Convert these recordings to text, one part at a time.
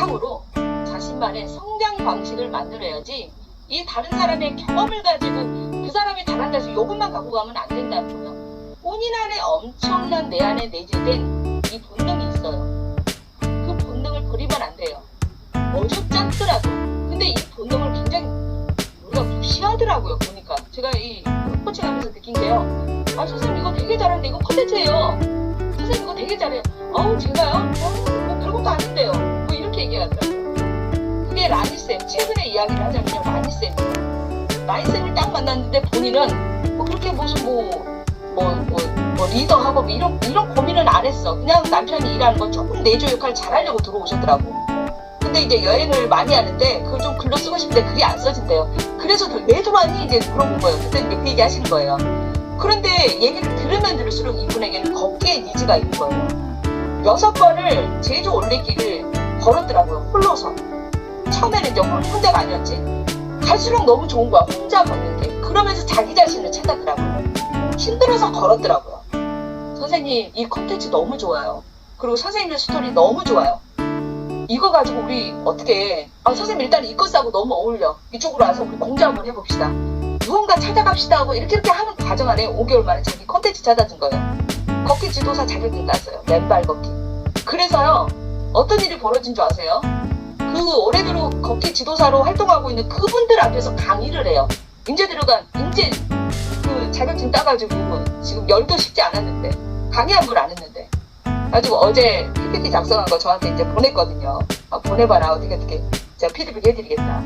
바탕으로 자신만의 성장 방식을 만들어야지 이 다른 사람의 경험을 가지고 그 사람이 잘한다 해서 요것만 갖고 가면 안 된다고요. 본인 안에 엄청난 내 안에 내재된 이 본능이 있어요. 그 본능을 버리면 안 돼요. 어줍지 않더라도. 근데 이 본능을 굉장히 우리가 무시하더라고요, 보니까. 제가 이 코칭 하면서 느낀 게요. 아, 선생님 이거 되게 잘하는데 이거 컨텐츠예요. 선생님 이거 되게 잘해요. 어우, 제가요? 어, 뭐 그게 라니쌤, 최근에 이야기를 하자면요, 라니쌤이에요. 라니쌤을 딱 만났는데 본인은 뭐 그렇게 무슨 뭐, 뭐, 뭐, 뭐 리더하고 뭐 이런, 이런 고민은 안 했어. 그냥 남편이 일하는 거 조금 내조 역할 잘하려고 들어오셨더라고. 근데 이제 여행을 많이 하는데 그걸 좀 글로 쓰고 싶은데 글이 안 써진대요. 그래서 왜 들어왔니? 이제 물어본 거예요. 그때 이제 그 얘기 하시는 거예요. 그런데 얘기를 들으면 들을수록 이분에게는 걷기의 니즈가 있는 거예요. 여섯 번을 제주 올레길을 걸었더라고요. 홀로서. 처음에는 이제 혼- 혼자가 아니었지. 갈수록 너무 좋은 거야. 혼자 걷는 게. 그러면서 자기 자신을 찾았더라고요. 힘들어서 걸었더라고요. 선생님, 이 컨텐츠 너무 좋아요. 그리고 선생님의 스토리 너무 좋아요. 이거 가지고 우리 어떻게, 아, 선생님 일단 이거 싸고 너무 어울려. 이쪽으로 와서 우리 공부 한번 해봅시다. 누군가 찾아갑시다 하고 이렇게 이렇게 하는 과정 안에 5개월 만에 자기 컨텐츠 찾아준 거예요. 걷기 지도사 자격증 땄어요. 맨발 걷기. 그래서요, 어떤 일이 벌어진 줄 아세요? 그 올해도록 걷기 지도사로 활동하고 있는 그분들 앞에서 강의를 해요. 인제 들어간, 인제 그 자격증 따가지고 지금 열도 쉽지 않았는데, 강의 한번안 했는데. 가지고 어제 PPT 작성한 거 저한테 이제 보냈거든요. 아, 보내봐라. 어떻게 어떻게. 제가 피드백 해드리겠다.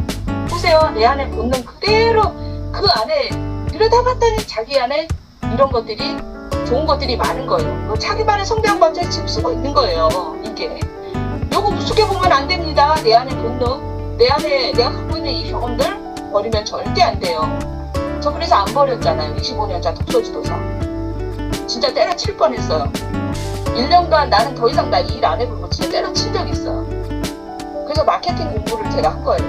보세요. 내 안에 본능 그대로 그 안에 들여다봤더니 자기 안에 이런 것들이 좋은 것들이 많은 거예요. 뭐 자기만의 성장 방식을 지금 쓰고 있는 거예요. 이게. 요거 우습게 보면 안 됩니다. 내 안의 본능, 내 안에 내가 갖고 있는 이 경험들 버리면 절대 안 돼요. 저 그래서 안 버렸잖아요. 25년차 독서지도사. 진짜 때려칠 뻔했어요. 1년간 나는 더 이상 나 일 안 해보고 진짜 때려친 적 있어요. 그래서 마케팅 공부를 제가 한 거예요.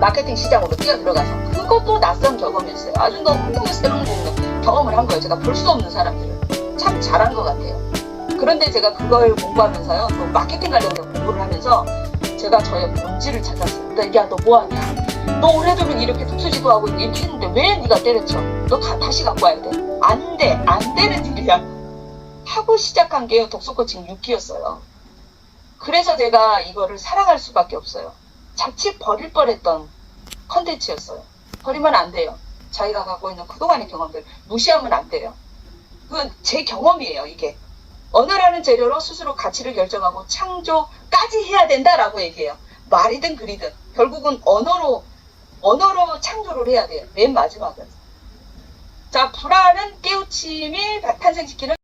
마케팅 시장으로 뛰어들어가서 그것도 낯선 경험이었어요. 아주 너무너무 새로운 경험을 한 거예요. 제가 볼 수 없는 사람들을 참 잘한 것 같아요. 그런데 제가 그걸 공부하면서요, 또 마케팅 관련된 공부를 하면서 제가 저의 본질을 찾았어요. 나, 야, 너 뭐하냐? 너 올해도록 이렇게 독서지도 하고 이렇게 했는데 왜 네가 때려쳐? 너 가- 다시 갖고 와야 돼. 안 돼. 안 되는 일이야. 하고 시작한 게 독서 코칭 6기였어요. 그래서 제가 이거를 사랑할 수밖에 없어요. 자칫 버릴 뻔했던 컨텐츠였어요. 버리면 안 돼요. 자기가 갖고 있는 그동안의 경험들 무시하면 안 돼요. 그건 제 경험이에요, 이게. 언어라는 재료로 스스로 가치를 결정하고 창조까지 해야 된다라고 얘기해요. 말이든 글이든 결국은 언어로 언어로 창조를 해야 돼요. 맨 마지막은. 자, 불안은 깨우침이 탄생시키는